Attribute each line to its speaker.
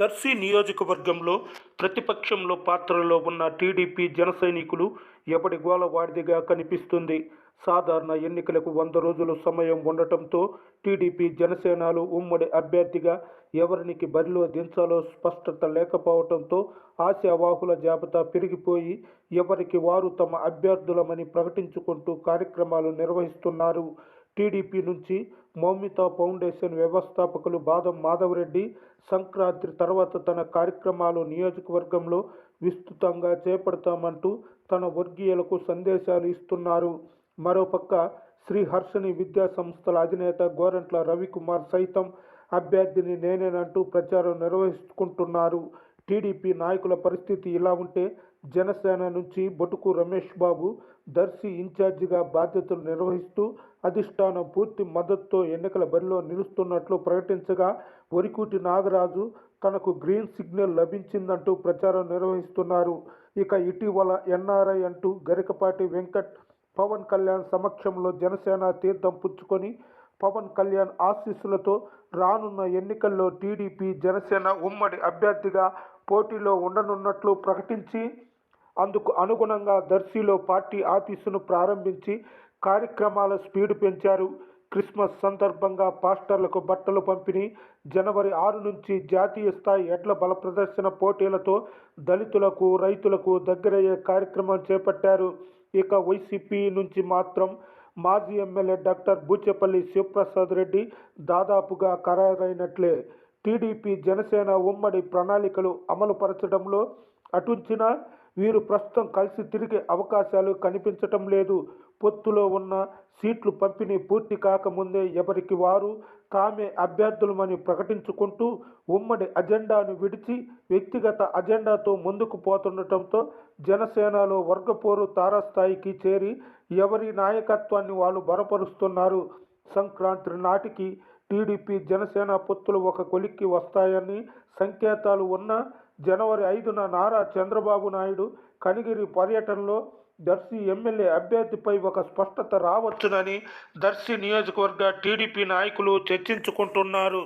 Speaker 1: దర్శి నియోజకవర్గంలో ప్రతిపక్షంలో పాత్రలో ఉన్న టీడీపీ జన సైనికులు ఎవడి గోల వాడిదిగా కనిపిస్తుంది. సాధారణ ఎన్నికలకు వంద రోజులు సమయం ఉండటంతో టీడీపీ జనసేనలు ఉమ్మడి అభ్యర్థిగా ఎవరికి బరిలో దించాలో స్పష్టత లేకపోవడంతో ఆశావాహుల జాబితా పెరిగిపోయి ఎవరికి వారు తమ అభ్యర్థులమని ప్రకటించుకుంటూ కార్యక్రమాలు నిర్వహిస్తున్నారు. టీడీపీ నుంచి మౌమిత ఫౌండేషన్ వ్యవస్థాపకులు బాదం మాధవరెడ్డి సంక్రాంతి తర్వాత తన కార్యక్రమాలు నియోజకవర్గంలో విస్తృతంగా చేపడతామంటూ తన వర్గీయులకు సందేశాలు ఇస్తున్నారు. మరోపక్క శ్రీ హర్షిని విద్యా సంస్థల అధినేత గోరంట్ల రవికుమార్ సైతం అభ్యర్థిని నేనేనంటూ ప్రచారం నిర్వహించుకుంటున్నారు. టీడీపీ నాయకుల పరిస్థితి ఇలా ఉంటే జనసేన నుంచి బొటుకు రమేష్ బాబు దర్శి ఇన్ఛార్జిగా బాధ్యతలు నిర్వహిస్తూ అధిష్టానం పూర్తి మద్దతుతో ఎన్నికల బరిలో నిలుస్తున్నట్లు ప్రకటించగా వరికూటి నాగరాజు తనకు గ్రీన్ సిగ్నల్ లభించిందంటూ ప్రచారం నిర్వహిస్తున్నారు. ఇక ఇటీవల ఎన్ఆర్ఐ అంటూ గరికపాటి వెంకట్ పవన్ కళ్యాణ్ సమక్షంలో జనసేన తీర్థం పుచ్చుకొని పవన్ కళ్యాణ్ ఆశీస్సులతో రానున్న ఎన్నికల్లో టీడీపీ జనసేన ఉమ్మడి అభ్యర్థిగా పోటీలో ఉండనున్నట్లు ప్రకటించి అందుకు అనుగుణంగా దర్శిలో పార్టీ ఆఫీసును ప్రారంభించి కార్యక్రమాల స్పీడ్ పెంచారు. క్రిస్మస్ సందర్భంగా పాస్టర్లకు బట్టలు పంపిణీ జనవరి ఆరు నుంచి జాతీయ స్థాయి ఎడ్ల బల ప్రదర్శన పోటీలతో దళితులకు రైతులకు దగ్గరయ్యే కార్యక్రమం చేపట్టారు. ఇక వైసీపీ నుంచి మాత్రం మాజీ ఎమ్మెల్యే డాక్టర్ బూచేపల్లి శివప్రసాద్ రెడ్డి దాదాపుగా ఖరారైనట్లే. టీడీపీ జనసేన ఉమ్మడి ప్రణాళికలు అమలుపరచడంలో అటుంచిన వీరు ప్రస్తుతం కలిసి తిరిగే అవకాశాలు కనిపించటం లేదు. పొత్తులో ఉన్న సీట్లు పంపిణీ పూర్తి కాకముందే ఎవరికి వారు తామే అభ్యర్థులమని ప్రకటించుకుంటూ ఉమ్మడి అజెండాను విడిచి వ్యక్తిగత అజెండాతో ముందుకు పోతుండటంతో జనసేనలో వర్గపోరు తారాస్థాయికి చేరి ఎవరి నాయకత్వాన్ని వాళ్ళు బలపరుస్తున్నారు. సంక్రాంతి నాటికి టీడీపీ జనసేన పొత్తులు ఒక కొలిక్కి వస్తాయని సంకేతాలు ఉన్న జనవరి ఐదున నారా చంద్రబాబు నాయుడు కనిగిరి పర్యటనలో దర్శి ఎమ్మెల్యే అభ్యర్థిపై ఒక స్పష్టత రావచ్చునని దర్శి నియోజకవర్గ టీడీపీ నాయకులు చర్చించుకుంటున్నారు.